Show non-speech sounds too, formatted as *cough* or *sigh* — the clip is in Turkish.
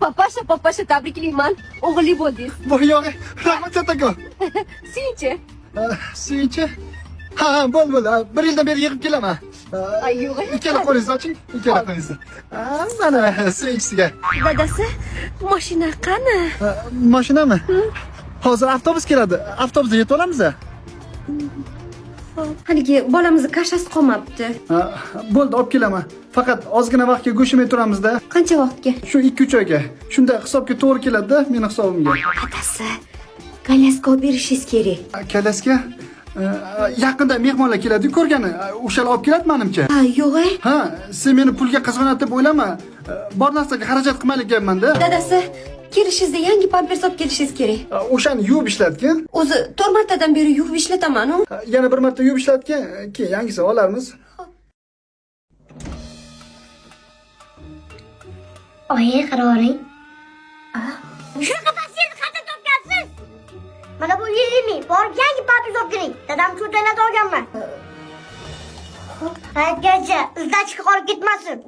Papasha, papasha, tabriklayman. O'g'illi bo'ldingiz. voy yo'q rahmat kattakon *laughs* Suyunchi. suyunchi ha ha bo'ldi bo'ldi Ha, bir yildan beri yig'ib kelaman Ay, yo'q. ikkala qo'lingizni oching ikkala qo'lingizni Ha, mana suyunchisiga Dadasi, mashina qani? Ha, mashinami hozir avtobus keladi avtobusda yetib olamiz Haligi bolamizni kashasi qolmabdi. Bo'ldi olib kelaman. Faqat ozgina vaqtga go'shimay turamizda. Qancha vaqtga? shu ikki uch oyga. Shunda hisobga to'g'ri keladida meni hisobimga. Dadasi, kolyaska olib berishingiz kerak. kalasga e, yaqinda mehmonlar keladi ko'rgani. O'shalar olib keladi manimcha? Ha, yo'q. ha sen meni pulga qizg'anadi deb o'ylama. E, bor narsaga xarajat qilmayotganmanda Dadasi, kelishingizda yangi pampers olib kelishingiz kerak. o'shani yuvib ishlatgin O'zi 4 martadan beri yuvib ishlataman-u. yana bir marta yuvib ishlatgin keyin yangisini olamiz Oyi, qaroring. Shunaqa pastiyani qayerdan topgansiz? Mana bu yillimi, borib yangi papiz olib keling. Dadam cho'ntaklarda olganman. Hayotgacha izdan chiqib qolib ketmasin.